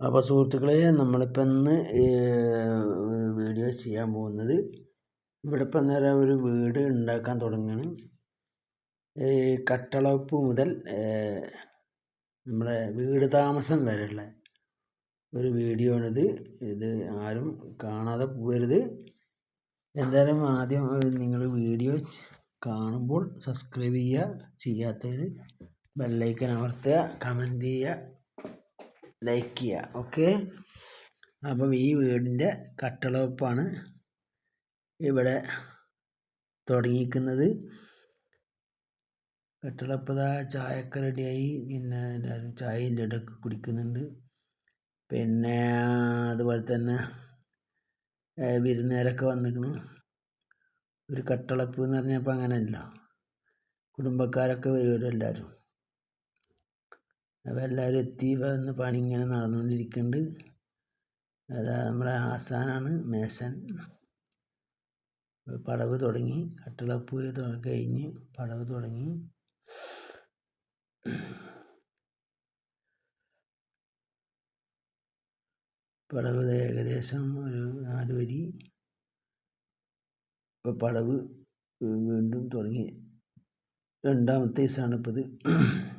അപ്പോൾ സുഹൃത്തുക്കളെ നമ്മളിപ്പോൾ ഇന്ന് വീഡിയോ ചെയ്യാൻ പോകുന്നത് ഇവിടെ ഇപ്പം നേരം ഒരു വീട് ഉണ്ടാക്കാൻ തുടങ്ങുകയാണ് ഈ കട്ടളപ്പ് മുതൽ നമ്മളെ വീട് താമസം വരെയുള്ള ഒരു വീഡിയോ ആണിത്. ഇത് ആരും കാണാതെ പോകരുത്. എന്തായാലും ആദ്യം നിങ്ങൾ വീഡിയോ കാണുമ്പോൾ സബ്സ്ക്രൈബ് ചെയ്യുക. ചെയ്യാത്തവർ ബെല്ലൈക്കൻ അമർത്തുക കമന്റ് ചെയ്യുക. ലൈക്ക് ചെയ്യുക ഓക്കെ. അപ്പം ഈ വീടിന്റെ കട്ടളവപ്പാണ് ഇവിടെ തുടങ്ങിയിരിക്കുന്നത്. ഇതാ ചായയൊക്കെ റെഡിയായി. പിന്നെ എല്ലാവരും ചായയും ലഡൊക്കെ കുടിക്കുന്നുണ്ട്. പിന്നെ അതുപോലെ തന്നെ വിരുന്നുകാരൊക്കെ വന്നിരിക്കുന്നു ഒരു കട്ടളപ്പ് എന്ന് പറഞ്ഞപ്പോൾ അങ്ങനെയല്ല. കുടുംബക്കാരൊക്കെ വരുമല്ലോ എല്ലാവരും. അപ്പോൾ എല്ലാവരും എത്തി. വന്ന് പണി ഇങ്ങനെ നടന്നുകൊണ്ടിരിക്കുന്നുണ്ട്. അതാ നമ്മളെ ആസാനാണ് മേസൻ പടവ് തുടങ്ങി. കട്ടിളപ്പ് കഴിഞ്ഞ് പടവ് തുടങ്ങി. പടവ് ഏകദേശം ഒരു നാല് വരി. ഇപ്പോൾ പടവ് വീണ്ടും തുടങ്ങി. രണ്ടാമത്തെ ദിവസമാണ് ഇപ്പോൾ ഇത്.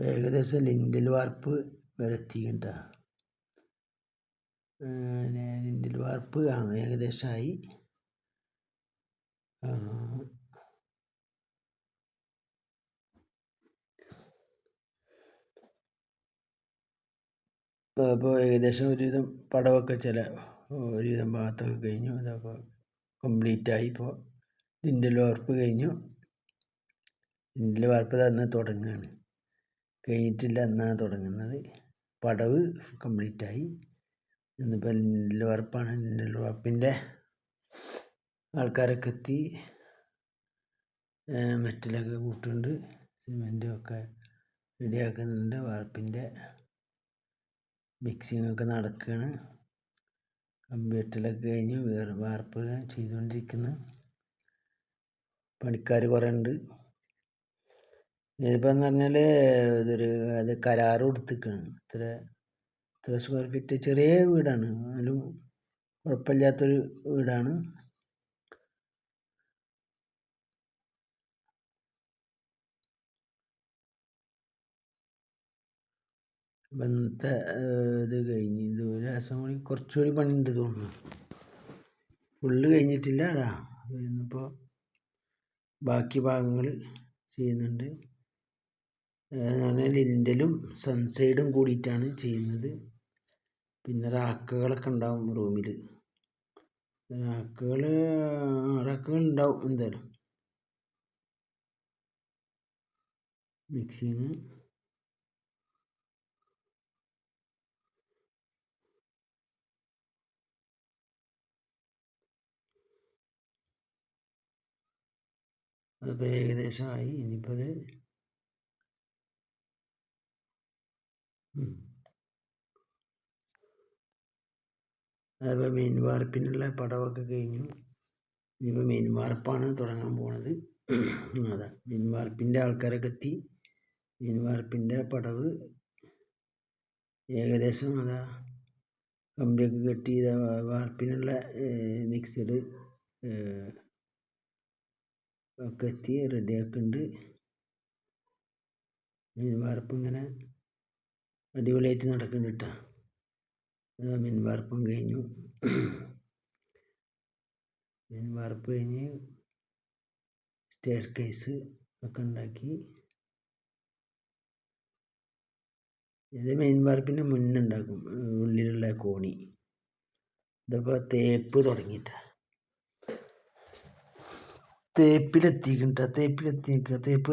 ഇപ്പോൾ ഏകദേശം ലിൻഡൽ വാർപ്പ് വരെ ലിൻഡൽ വാർപ്പ് ഏകദേശമായി. അപ്പോൾ ഏകദേശം ഒരുവിധം പടവൊക്കെ ചില ഒരുവിധം ഭാഗത്തൊക്കെ കഴിഞ്ഞു. അതപ്പോൾ കംപ്ലീറ്റ് ആയി. ഇപ്പോൾ ലിൻഡൽ വാർപ്പ് കഴിഞ്ഞു. ലിൻഡൽ വാർപ്പ് തന്നെ തുടങ്ങുകയാണ്. കഴിഞ്ഞിട്ടില്ല എന്നാണ് തുടങ്ങുന്നത്. പടവ് കംപ്ലീറ്റ് ആയി ഇന്നിപ്പോൾ നെല്ല് വറുപ്പാണ് നെല്ല് വറുപ്പിന്റെ ആൾക്കാരൊക്കെ എത്തി. മെറ്റലൊക്കെ കൂട്ടുന്നുണ്ട് സിമെന്റും ഒക്കെ റെഡിയാക്കുന്നുണ്ട്. വാർപ്പിന്റെ മിക്സിങ്ങൊക്കെ നടക്കുകയാണ് കമ്പ്യൂട്ടറിലൊക്കെ കഴിഞ്ഞ് വേറെ വാർപ്പ് ചെയ്തുകൊണ്ടിരിക്കുന്നു. പണിക്കാർ കുറേ ഉണ്ട് ഇതിപ്പോൾ എന്ന് പറഞ്ഞാൽ ഇതൊരു അത് കരാർ കൊടുത്തിരിക്കുകയാണ്. ഇത്ര ഇത്ര സ്ക്വയർ ഫീറ്റ് ചെറിയ വീടാണ്. എന്നാലും കുഴപ്പമില്ലാത്തൊരു വീടാണ്. ഇന്നത്തെ ഇത് കഴിഞ്ഞ് ഇത് ഒരു ദിവസം കൂടി കുറച്ചുകൂടി പണിയുണ്ട് തോന്നുന്നു. ഫുള്ള് കഴിഞ്ഞിട്ടില്ല അതാ. ഇന്നിപ്പോൾ ബാക്കി ഭാഗങ്ങൾ ചെയ്യുന്നുണ്ട്. പറഞ്ഞാൽ ലിന്റലും സൺസൈഡും കൂടിയിട്ടാണ് ചെയ്യുന്നത്. പിന്നെ റാക്കുകളൊക്കെ ഉണ്ടാവും റൂമിൽ റാക്കുകൾ റാക്കുകൾ ഉണ്ടാവും എന്തായാലും. മിക്സിങ് അതിപ്പോൾ ഏകദേശമായി ഇനിയിപ്പോൾ അത് അതുപോലെ മീൻ വാർപ്പിനുള്ള പടവൊക്കെ കഴിഞ്ഞു. ഇനിയിപ്പോൾ മീൻ വാർപ്പാണ് തുടങ്ങാൻ പോണത്. അതാ. മീൻ വാർപ്പിന്റെ ആൾക്കാരൊക്കെ എത്തി മീൻ വാർപ്പിന്റെ പടവ് ഏകദേശം അതാ കമ്പിയൊക്കെ കെട്ടി വാർപ്പിനുള്ള മിക്സഡ് ഒക്കെ എത്തി റെഡിയാക്കുന്നുണ്ട് മീൻ വാർപ്പ് ഇങ്ങനെ അടിപൊളിയായിട്ട് നടക്കുന്നുണ്ട് കേട്ടോ. മീൻ വാർപ്പും കഴിഞ്ഞു. മീൻ വാർപ്പ് കഴിഞ്ഞ് സ്റ്റെയർ കേസ് ഒക്കെ ഉണ്ടാക്കി. ഇത് മീൻ വാർപ്പിന്റെ മുന്നുണ്ടാക്കും ഉള്ളിലുള്ള കോണി. ഇതിപ്പോൾ തേപ്പ് തുടങ്ങിയിട്ട. തേപ്പിലെത്തിക്കണ്ട തേപ്പിലെത്തിക്കുക തേപ്പ്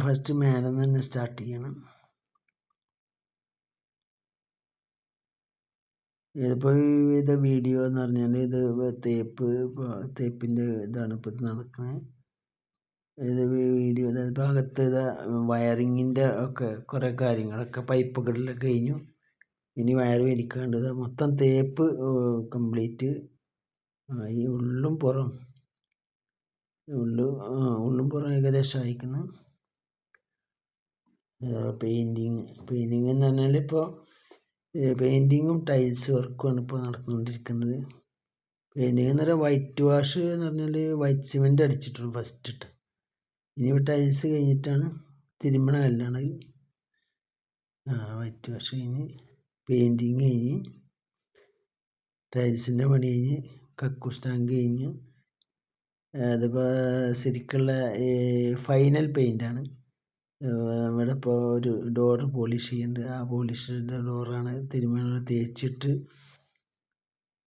ഫസ്റ്റ് മേലെ നിന്ന് തന്നെ സ്റ്റാർട്ട് ചെയ്യണം. ഇതിപ്പോൾ ഇത് വീഡിയോ എന്ന് പറഞ്ഞാൽ ഇത് തേപ്പ് തേപ്പിന്റെ ഇതാണ് ഇപ്പോൾ നടക്കുന്നത് ഇത് വീഡിയോ അതായത് ഭാഗത്ത് ഇത് വയറിങ്ങിന്റെ ഒക്കെ കുറേ കാര്യങ്ങളൊക്കെ പൈപ്പുകളിലൊക്കെ കഴിഞ്ഞു. ഇനി വയർ വലിക്കാണ്ട് മൊത്തം തേപ്പ് കംപ്ലീറ്റ് ഈ ഉള്ളും പുറം. ഉള്ളു ഉള്ളും പുറം ഏകദേശം അയക്കുന്നു പെയിന്റിങ് പെയിന്റിങ് എന്ന് പറഞ്ഞാൽ ഇപ്പോൾ പെയിന്റിങ്ങും ടൈൽസ് വർക്കുമാണ് ഇപ്പോൾ നടന്നുകൊണ്ടിരിക്കുന്നത്. പെയിന്റിങ് എന്ന് പറഞ്ഞാൽ വൈറ്റ് വാഷ് എന്ന് പറഞ്ഞാൽ വൈറ്റ് സിമെന്റ് അടിച്ചിട്ടുള്ളൂ ഫസ്റ്റ് ഇട്ട്. ഇനി ടൈൽസ് കഴിഞ്ഞിട്ടാണ് തിരുമണ കല്ലാണ്. വൈറ്റ് വാഷ് കഴിഞ്ഞ് പെയിന്റിങ് കഴിഞ്ഞ് ടൈൽസിന്റെ പണി കഴിഞ്ഞ് കക്കൂസ് ടാങ്ക് കഴിഞ്ഞ് അതിപ്പോൾ ശരിക്കുള്ള ഫൈനൽ പെയിന്റാണ് ഇവിടെ ഇപ്പോൾ ഒരു ഡോറ് പോളിഷ് ചെയ്യുന്നുണ്ട് ആ പോളിഷിന്റെ ഡോറാണ് തിരുമല തേച്ചിട്ട്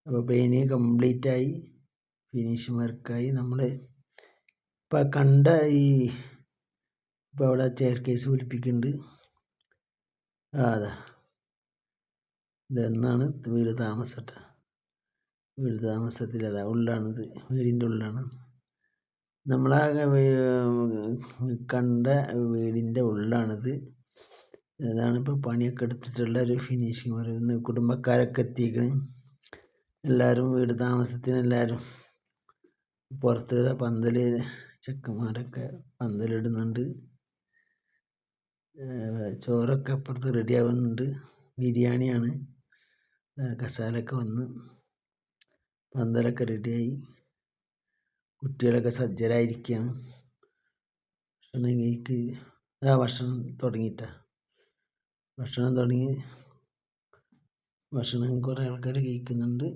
അപ്പോൾ പെയിന്റിങ് കംപ്ലീറ്റ് ആയി. ഫിനിഷിങ് വർക്കായി നമ്മൾ ഇപ്പോൾ കണ്ട ഈ ഇപ്പോൾ അവിടെ ചെയർ കേസ് പിടിപ്പിക്കുന്നുണ്ട് ആ അതാ. ഇതെന്നാണ്? വീട് താമസട്ടെ. വീട് താമസത്തിൽ അതാ ഉള്ളാണിത്. വീടിന്റെ ഉള്ളാണ്. നമ്മളാകെ കണ്ട വീടിന്റെ ഉള്ളാണിത്. അതാണിപ്പോൾ പണിയൊക്കെ എടുത്തിട്ടുള്ള ഒരു ഫിനിഷിങ് പറയുന്നത് കുടുംബക്കാരൊക്കെ എത്തിക്കണം. എല്ലാവരും വീട് താമസത്തിന് എല്ലാവരും പുറത്ത് പന്തൽ ചെക്കന്മാരൊക്കെ പന്തലിടുന്നുണ്ട്. ചോറൊക്കെ അപ്പുറത്ത് റെഡി ആവുന്നുണ്ട്. ബിരിയാണിയാണ്. കസാലൊക്കെ വന്ന് പന്തലൊക്കെ റെഡിയായി കുട്ടികളൊക്കെ സജ്ജരായിരിക്കുകയാണ് ഭക്ഷണം കഴിക്ക് ആ ഭക്ഷണം തുടങ്ങിയിട്ടാ. ഭക്ഷണം തുടങ്ങി ഭക്ഷണം കുറേ ആൾക്കാർ കഴിക്കുന്നുണ്ട്.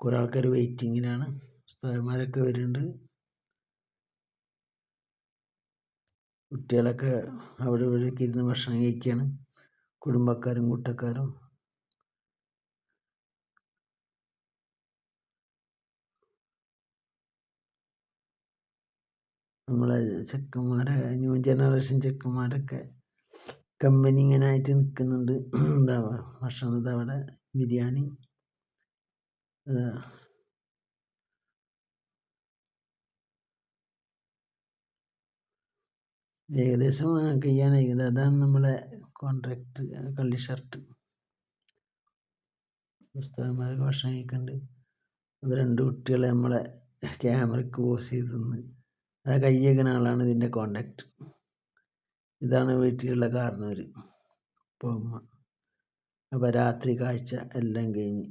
കുറേ ആൾക്കാർ വെയിറ്റിങ്ങിലാണ് ഉസ്താദന്മാരൊക്കെ വരുന്നുണ്ട്. കുട്ടികളൊക്കെ അവിടെ ഇവിടെയൊക്കെ ഇരുന്ന് ഭക്ഷണം കഴിക്കുകയാണ് കുടുംബക്കാരും കൂട്ടക്കാരും. നമ്മളെ ചെക്കന്മാരെ ന്യൂ ജനറേഷൻ ചെക്കന്മാരൊക്കെ കമ്പനി ഇങ്ങനെ ആയിട്ട് നിൽക്കുന്നുണ്ട് എന്താ ഭക്ഷണം ഇതാ അവിടെ ബിരിയാണി. ഏകദേശം കഴിയാനായി. അതാണ് നമ്മളെ കോൺട്രാക്ട് കള്ളി ഷർട്ട് പുസ്തകന്മാരൊക്കെ ഭക്ഷണം കഴിക്കുന്നുണ്ട് അത് രണ്ട് കുട്ടികളെ നമ്മളെ ക്യാമറക്ക് പോസ് ചെയ്ത് അത് കയ്യേക്കുന്ന ആളാണ് ഇതിന്റെ കോണ്ടാക്ട് ഇതാണ് വീട്ടിലുള്ള ഉപ്പ ഉമ്മ അപ്പോൾ രാത്രി കാഴ്ച എല്ലാം കഴിഞ്ഞ്.